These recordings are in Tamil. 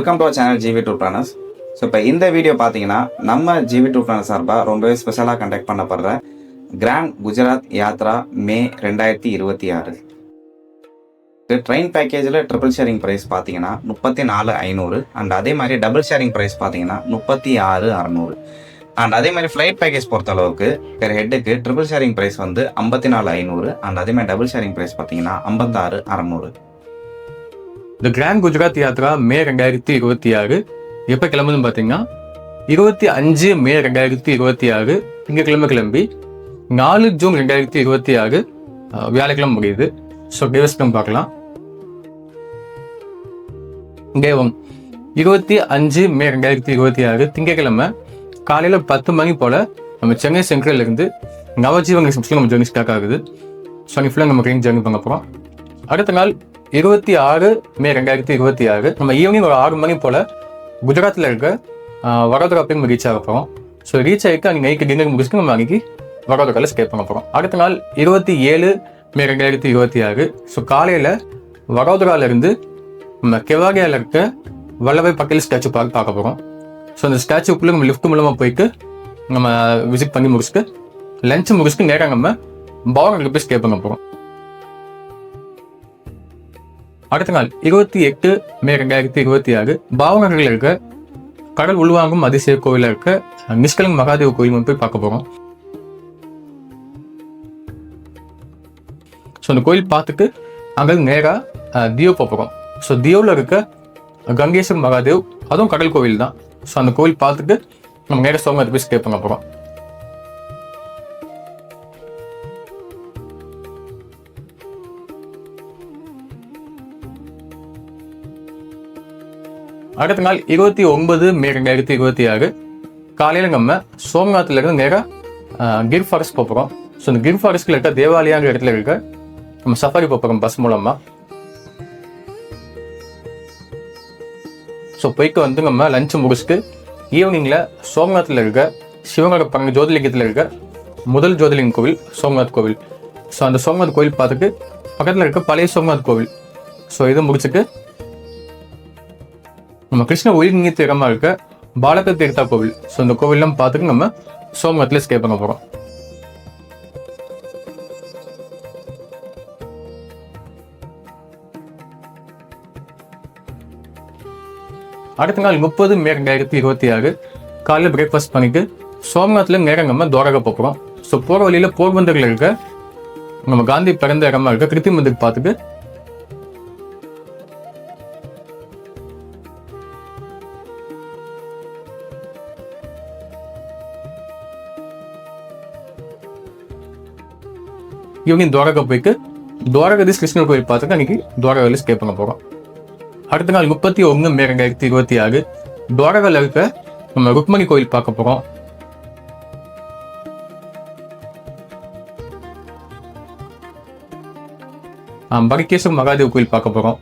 Welcome to channel GV tour planners so இப்போ இந்த வீடியோ பார்த்தீங்கன்னா நம்ம ஜிவி டூ பிளானர் சார்பாக ரொம்பவே ஸ்பெஷலாக கண்டக்ட் பண்ணப்படுற கிராண்ட் குஜராத் யாத்ரா மே ரெண்டாயிரத்தி இருபத்தி ஆறு. ட்ரெயின் பேக்கேஜில் ட்ரிபிள் ஷேரிங் ப்ரைஸ் பார்த்தீங்கன்னா முப்பத்தி நாலு ஐநூறு. அண்ட் அதே மாதிரி டபுள் ஷேரிங் ப்ரைஸ் பார்த்தீங்கன்னா முப்பத்தி ஆறு அறநூறு. அண்ட் அதே மாதிரி ஃப்ளைட் பேக்கேஜ் பொறுத்த அளவுக்கு பெர் ஹெட்டுக்கு ட்ரிபிள் ஷேரிங் ப்ரைஸ் வந்து ஐம்பத்தி நாலு ஐநூறு. அண்ட் அதே மாதிரி டபுள் ஷேரிங் ப்ரைஸ் பார்த்தீங்கன்னா ஐம்பத்தாறு அறநூறு. இந்த கிராண்ட் குஜராத் யாத்ரா மே ரெண்டாயிரத்தி இருபத்தி ஆறு. எப்போ கிளம்புதுன்னு பார்த்தீங்கன்னா இருபத்தி அஞ்சு மே ரெண்டாயிரத்தி இருபத்தி ஆறு. திங்கக்கிழமை கிளம்பி நாலு ஜூன் ரெண்டாயிரத்தி இருபத்தி ஆறு வியாழக்கிழமை முடியுது. ஸோ டேவஸ் பார்க்கலாம். தேவம் இருபத்தி அஞ்சு மே ரெண்டாயிரத்தி இருபத்தி ஆறு திங்கக்கிழமை காலையில் பத்து மணி போல் நம்ம சென்னை சென்ட்ரல்ல இருந்து நவஜீவன் எக்ஸ்பிரஸ்ல நம்ம ஜேர்னி ஸ்டார்ட் ஆகுது. ஸோ அன்னைக்கு ஃபுல்லாக நம்ம ட்ரெயின் ஜேர்னி பண்ண போகிறோம் அடுத்த நாள் இருபத்தி ஆறு மே ரெண்டாயிரத்தி இருபத்தி ஆறு. நம்ம ஈவினிங் ஒரு ஆறு மணி போல் குஜராத்தில் இருக்க ஆஹ், வடோதரா போய் நம்ம ரீச் ஆக போகிறோம் ஸோ ரீச் ஆகிட்டு அன்றைக்கி நைட்டு டின்னர் முடிச்சுட்டு நம்ம அன்றைக்கி வடோதராவில் ஸ்டே பண்ண போகிறோம் அடுத்த நாள் இருபத்தி ஏழு மே ரெண்டாயிரத்தி இருபத்தி ஆறு. ஸோ காலையில் வடோதராவிலேருந்து நம்ம கெவாகியாவில் இருக்க வல்லவை பட்டேல் ஸ்டாச்சு பார்க்க பார்க்க போகிறோம் ஸோ அந்த ஸ்டாச்சுக்குள்ளே நம்ம லிஃப்ட் மூலமாக போயிட்டு நம்ம விசிட் பண்ணி முடிச்சுட்டு லஞ்சு முடிச்சுட்டு நேராக நம்ம பவனுக்கு போய் ஸ்டே பண்ண போகிறோம் அடுத்த நாள் இருபத்தி எட்டு மே ரெண்டாயிரத்தி இருபத்தி ஆறு பாவநகரில் இருக்க கடல் உள்வாங்கும் அதிசய கோயிலில் இருக்க நிஷ்கலங் மகாதேவ் கோயில் போய் பார்க்க போகிறோம் ஸோ அந்த கோயில் பார்த்துட்டு அங்கே நேராக தியோ போகிறோம் ஸோ தியோவில் இருக்க கங்கேஸ்வர் மகாதேவ் அதுவும் கடல் கோவில் தான். ஸோ அந்த கோவில் பார்த்துட்டு நம்ம நேராக சோமத்தை போய் ஸ்டே பண்ண போகிறோம் அடுத்த நாள் இருபத்தி ஒன்பது மே ரெண்டாயிரத்தி இருபத்தி ஆறு. காலையில் நம்ம சோம்நாத்தில் இருந்து நேராக கிர் ஃபாரஸ்ட் போகிறோம் ஸோ இந்த கிர் ஃபாரஸ்ட்டில் இருக்க தேவாலயாங்கிற இடத்துல இருக்க நம்ம சஃபாரி போகிறோம் பஸ் மூலமாக ஸோ போய்க்கு வந்து நம்ம லஞ்ச் முடிச்சுட்டு ஈவினிங்கில் சோம்நாத்தில் இருக்க சிவனோட பங்கு ஜோதிலிங்கத்தில் இருக்க முதல் ஜோதிலிங்க கோவில் சோம்நாத் கோவில். ஸோ அந்த சோம்நாத் கோவில் பார்த்துட்டு பக்கத்தில் இருக்க பழைய சோம்நாத் கோவில். ஸோ இதை முடிச்சுட்டு நம்ம கிருஷ்ண ஒழுங்கிய தீரமா இருக்க பாலக தீர்த்தா கோவில். ஸோ இந்த கோவில்லாம் பார்த்துட்டு நம்ம சோமத்தில் ஸ்டே பண்ண போகிறோம் அடுத்த நாள் முப்பது மே ரெண்டாயிரத்தி இருபத்தி ஆறு காலையில் பிரேக்ஃபாஸ்ட் பண்ணிட்டு சோம்நாத்தில் நேரம் நம்ம துவாரக போகிறோம் ஸோ போகிற வழியில் போர்பந்தரில் இருக்க நம்ம காந்தி பிறந்த இடமா இருக்க கிருத்தி மந்திர் பார்த்துட்டு ஈவினிங் துவாரகா போயிட்டு துவாரகதீஷ் கிருஷ்ணர் கோயில் பார்த்துட்டு அன்னைக்கு துவாரகாவில் ஸ்டே பண்ண போகிறோம் அடுத்த நாள் முப்பத்தி ஒன்று மே ரெண்டாயிரத்தி இருபத்தி ஆறு துவாரகாவில் இருக்க நம்ம ருக்மணி கோயில் பார்க்க போகிறோம் பரிகேஸ்வர் மகாதேவ் கோயில் பார்க்க போகிறோம்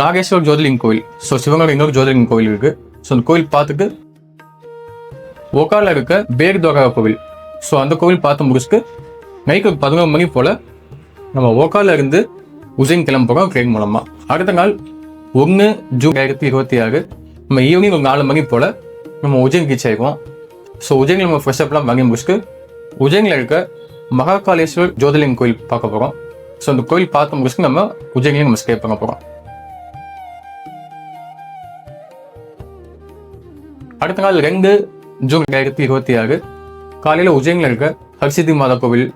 நாகேஸ்வர் ஜோதிலிங் கோயில். ஸோ சிவகங்கை இன்னொரு ஜோதிலிங் கோயில் இருக்கு. ஸோ அந்த கோயில் பார்த்துட்டு ஒகால இருக்க பேர் துவாரா கோவில். ஸோ அந்த கோவில் பார்த்து முடிச்சுட்டு நைட்டு ஒரு பதினோரு மணி போல் நம்ம ஓக்காலில் இருந்து உஜைன் கிளம்புறோம் ட்ரெயின் மூலமாக அடுத்த நாள் ஒன்று ஜூன் ரெண்டாயிரத்தி இருபத்தி ஆறு நம்ம ஈவினிங் ஒரு நாலு மணி போல் நம்ம உஜைன் ரீச் ஆகிருக்கோம் ஸோ உஜயனில் நம்ம ஃப்ரெஷ் அப்லாம் வாங்கி முடிச்சுட்டு உஜயனில் இருக்க மகாகாலேஸ்வர் ஜோதிலிங் கோயில் பார்க்க போகிறோம் ஸோ அந்த கோயில் பார்த்து முடிச்சுட்டு நம்ம உஜைனிலையும் நம்ம ஸ்டே பண்ண போகிறோம் அடுத்த நாள் ரெண்டு ஜூன் ரெண்டாயிரத்தி இருபத்தி ஆறு காலையில் உஜயனில் இருக்க ஹர்சிதி மாதா கோவில்.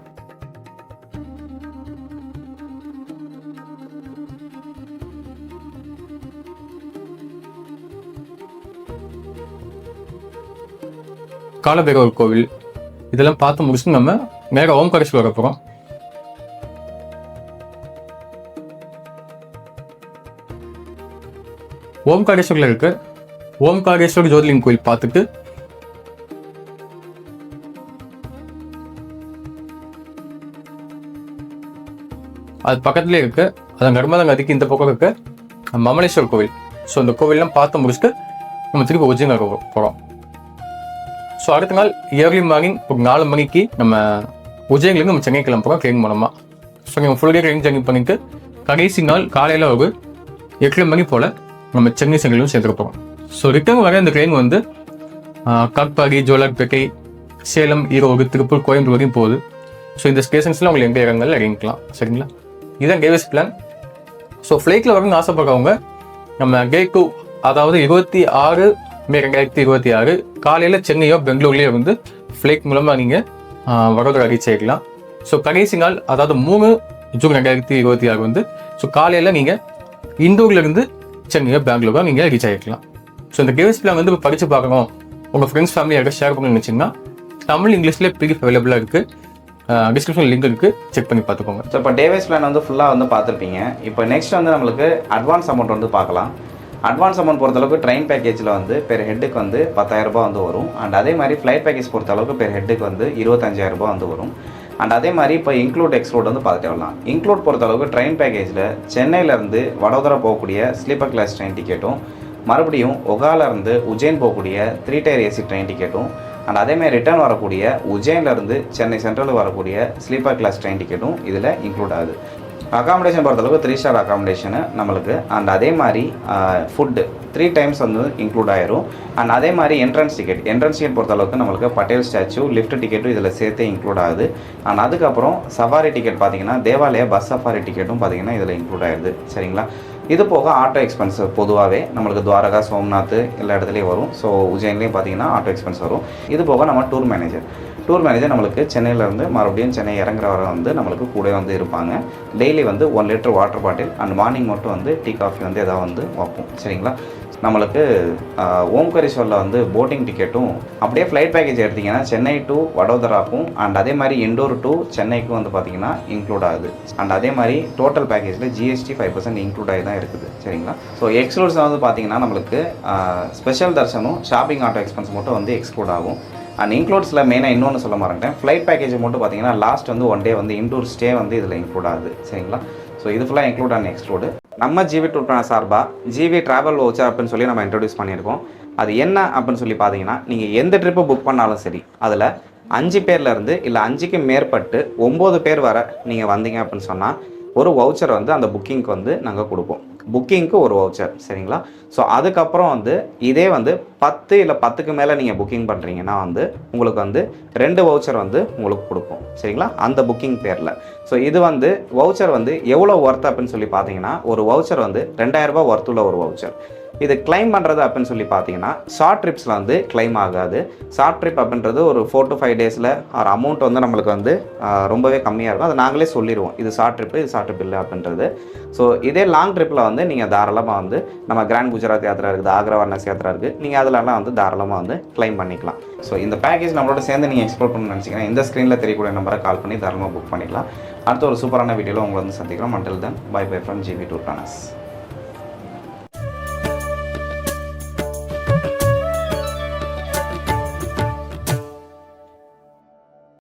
காலபைரவர் கோவில். இதெல்லாம் பார்த்து முடிச்சுட்டு நம்ம நேராக ஓம்காரேஸ்வரர் வர போகிறோம் ஓம்காரேஸ்வரில் இருக்க ஓம்காரேஸ்வர் ஜோதிலிங் கோயில் பார்த்துட்டு அது பக்கத்துலேயே இருக்குது அதை நர்மதா அதுக்கு இந்த பக்கம் இருக்குது மமலேஸ்வர் கோவில். ஸோ இந்த கோவில்லாம் பார்த்து முடிச்சுட்டு நம்ம திருப்பி உஜ்ஜின் போகிறோம் ஸோ அடுத்த நாள் இயர்லி மார்னிங் ஒரு நாலு மணிக்கு நம்ம உஜயங்களுக்கு நம்ம சென்னை கிளம்புறோம் ட்ரெயின் மூலமாக ஸோ நீங்கள் ஃபுல் டே ட்ரெயின் ஜர்னி பண்ணிட்டு கடைசி நாள் காலையில் ஒரு எட்டு மணி போல் நம்ம சென்னை செங்கலும் சேர்த்துக்க போகிறோம் ஸோ ரிட்டர்ன் வர இந்த ட்ரெயின் வந்து காட்பாடி ஜோலார்பேட்டை சேலம் ஈரோடு திருப்பூர் கோயம்புத்தூர் வரையும் போகுது. ஸோ இந்த ஸ்டேஷன்ஸ்லாம் உங்களுக்கு எங்கே இடங்கள்ல இறங்கிக்கலாம். சரிங்களா? இதுதான் கேவிஸ் பிளான் ஸோ ஃப்ளைட்டில் வரணும்னு ஆசைப்படுறவங்க நம்ம கேக்கு டூ அதாவது இருபத்தி ஆறு மே ரெண்டாயிரத்தி இருபத்தி ஆறு காலையில் சென்னையோ பெங்களூர்லேயோ வந்து ஃப்ளைட் மூலமாக நீங்கள் வரோதரா ரீச் ஆகிக்கலாம் ஸோ கடைசி நாள் அதாவது மூணு ஜூன் ரெண்டாயிரத்தி இருபத்தி ஆறு வந்து ஸோ காலையில் நீங்கள் இந்தூர்லேருந்து சென்னையோ பெங்களூரோ நீங்கள் ரீச் ஆகிக்கலாம் ஸோ இந்த கேவிஸ் பிளான் வந்து படித்து பார்க்கணும். உங்கள் ஃப்ரெண்ட்ஸ் ஃபேமிலி யாரும் ஷேர் பண்ணணும்னு நினச்சிங்கன்னா தமிழ் இங்கிலீஷ்லேயே பிடிஎஃப் அவைலபிளாக இருக்குது டிஸ்கிரிப்ஷன் லிங்க் இருக்குது செக் பண்ணி பார்த்துக்கோங்க. ஸோ இப்போ டேவேஸ் பிளான் வந்து ஃபுல்லாக வந்து பார்த்துருப்பீங்க. இப்போ நெக்ஸ்ட் வந்து நம்மளுக்கு அட்வான்ஸ் அமௌண்ட் வந்து பார்க்கலாம். அட்வான்ஸ் அமௌண்ட் பொறுத்தளவுக்கு ட்ரெயின் பேக்கேஜில் வந்து பெர் ஹெட்டுக்கு வந்து பத்தாயிரரூபா வந்து வரும். அண்ட் அதே மாதிரி ஃப்ளைட் பேக்கேஜ் பொறுத்தளவுக்கு பெர் ஹெட்டுக்கு வந்து இருபத்தஞ்சாயிரரூபா வந்து வரும். அண்ட் அதே மாதிரி இப்போ இன்க்ளூட் எக்ஸ்க்ளூட் வந்து பார்த்துட்டு வரலாம். இன்க்ளூட் பொறுத்தளவுக்கு ட்ரெயின் பேக்கேஜில் சென்னையிலேருந்து வடோதரா போகக்கூடிய ஸ்லீப்பர் கிளாஸ் ட்ரெயின் டிக்கெட்டும் மறுபடியும் ஒகால இருந்து உஜ்ஜைன் போகக்கூடிய த்ரீ டயர் ஏசி ட்ரெயின் டிக்கெட்டும் அண்ட் அதேமாதிரி ரிட்டர்ன் வரக்கூடிய உஜ்ஜைன்ல இருந்து சென்னை சென்ட்ரல் வரக்கூடிய ஸ்லீப்பர் கிளாஸ் ட்ரெயின் டிக்கெட்டும் இதில் இன்க்ளூட் ஆகுது. அகாமடேஷன் பொறுத்தளவுக்கு த்ரீ ஸ்டார் அகாமடேஷனு நம்மளுக்கு அண்ட் அதே மாதிரி ஃபுட்டு த்ரீ டைம்ஸ் வந்து இன்க்ளூட் ஆயிரும். அண்ட் அதே மாதிரி என்ட்ரன்ஸ் டிக்கெட் என்ட்ரன்ஸ் டிக்கெட் பொறுத்தளவுக்கு நம்மளுக்கு பட்டேல் ஸ்டாச்சு லிஃப்ட் டிக்கெட்டும் இதில் சேர்த்தே இன்க்ளூட் ஆகுது. அண்ட் அதுக்கப்புறம் சஃபாரி டிக்கெட் பார்த்தீங்கன்னா தேவாலய பஸ் சஃபாரி டிக்கெட்டும் பார்த்தீங்கன்னா இதில் இன்க்ளூட் ஆயிடுது. சரிங்களா? இது போக ஆட்டோ எக்ஸ்பென்ஸ் பொதுவாகவே நம்மளுக்கு துவாரகா சோம்நாத் எல்லா இடத்துலையும் வரும். ஸோ உஜ்ஜைன்லேயும் பார்த்தீங்கன்னா ஆட்டோ எக்ஸ்பென்ஸ் வரும். இது போக நம்ம டூர் மேனேஜர் டூர் மேனேஜர் நம்மளுக்கு சென்னையிலேருந்து மறுபடியும் சென்னை இறங்குற வரை வந்து நம்மளுக்கு கூட வந்து இருப்பாங்க. டெய்லி வந்து one litre water bottle and morning மட்டும் வந்து டீ காஃபி வந்து எதாவது வந்து வைப்போம். சரிங்களா? நம்மளுக்கு ஆஹ், ஓம்கரேஸ்வரில் வந்து போட்டிங் டிக்கெட்டும் அப்படியே ஃப்ளைட் பேக்கேஜ் எடுத்திங்கன்னா சென்னை டு வடோதராக்கும் அண்ட் அதே மாதிரி இண்டோர் டு சென்னைக்கும் வந்து பார்த்திங்கன்னா இன்க்ளூட் ஆகுது. அண்ட் அதே மாதிரி டோட்டல் பேக்கேஜில் ஜிஎஸ்டி ஃபைவ் பர்சன்ட் இன்க்ளூட் ஆகி தான் இருக்குது. சரிங்களா? ஸோ எக்ஸ்க்ளூட்ஸ் வந்து பார்த்தீங்கன்னா நம்மளுக்கு ஸ்பெஷல் தர்ஷனும் ஷாப்பிங் ஆட்டோ எக்ஸ்பென்ஸ் மட்டும் வந்து எக்ஸ்க்ளூட் ஆகும். அண்ட் இன்க்ளூட்ஸில் மெயினாக இன்னொன்று சொல்ல மாட்டேன் ஃப்ளைட் பேக்கேஜ் மட்டும் பார்த்தீங்கன்னா லாஸ்ட் வந்து ஒன் டே வந்து இன்டூர் ஸ்டே வந்து இதில் இன்க்ளூட் ஆகுது. சரிங்களா? ஸோ இது ஃபுல்லாக இன்க்ளூட் ஆன் எக்ஸ்க்ளூடு நம்ம ஜிவி டூர் சார்பாக ஜிவி ட்ராவல் வவுச்சர் அப்படின்னு சொல்லி நம்ம இன்ட்ரடியூஸ் பண்ணியிருக்கோம். அது என்ன அப்படின்னு சொல்லி பார்த்தீங்கன்னா நீங்கள் எந்த ட்ரிப்பு புக் பண்ணாலும் சரி அதில் அஞ்சு பேர்லேருந்து இல்லை அஞ்சுக்கு மேற்பட்டு ஒம்பது பேர் வர நீங்கள் வந்தீங்க அப்படின்னு சொன்னால் ஒரு வவுச்சர் வந்து அந்த புக்கிங்க்கு வந்து நாங்கள் கொடுப்போம். புக்கிங்க்கு ஒரு வவுச்சர் சரிங்களா? ஸோ அதுக்கப்புறம் வந்து இதே வந்து பத்து இல்லை பத்துக்கு மேலே நீங்கள் புக்கிங் பண்ணுறீங்கன்னா வந்து உங்களுக்கு வந்து ரெண்டு வவுச்சர் வந்து உங்களுக்கு கொடுப்போம் சரிங்களா? அந்த புக்கிங் பேரில். ஸோ இது வந்து வவுச்சர் வந்து எவ்வளோ ஒர்த் அப்படின்னு சொல்லி பார்த்தீங்கன்னா ஒரு வவுச்சர் வந்து ரெண்டாயிரரூபா ஒர்த்துள்ள ஒரு வவுச்சர் இது கிளைம் பண்ணுறது அப்படின்னு சொல்லி பார்த்தீங்கன்னா ஷார்ட் ட்ரிப்ஸில் வந்து கிளைம் ஆகாது. ஷார்ட் ட்ரிப் அப்படின்றது ஒரு ஃபோர் டு ஃபைவ் டேஸில் ஒரு அமௌண்ட் வந்து நம்மளுக்கு வந்து ரொம்பவே கம்மியாக இருக்கும். அதை நாங்களே சொல்லிடுவோம் இது ஷார்ட் ட்ரிப்பு இது ஷார்ட் ட்ரிப் இல்லை அப்படின்றது. ஸோ இதே லாங் ட்ரிப்பில் வந்து நீங்கள் தாராளமாக வந்து நம்ம கிராண்ட் குஜராத் யாத்திரா இருக்குது ஆக்ரா வர்ணஸ் யாத்திரா இருக்குது நீங்கள் அதிலலாம் வந்து தாராளமாக வந்து கிளைம் பண்ணிக்கலாம். ஸோ இந்த பேக்கேஜ் நம்மளோட சேர்ந்து நீங்கள் எக்ஸ்ப்ளோர் பண்ணணும்னு நினச்சிங்கன்னா இந்த ஸ்க்ரீனில் தெரியக்கூடிய நம்பரை கால் பண்ணி தாராளமாக புக் பண்ணிக்கலாம். அடுத்த ஒரு சூப்பரான வீடியோவில் உங்களை வந்து சந்திக்கிறோம். மண்டல் தன் bye bye from GB tour planners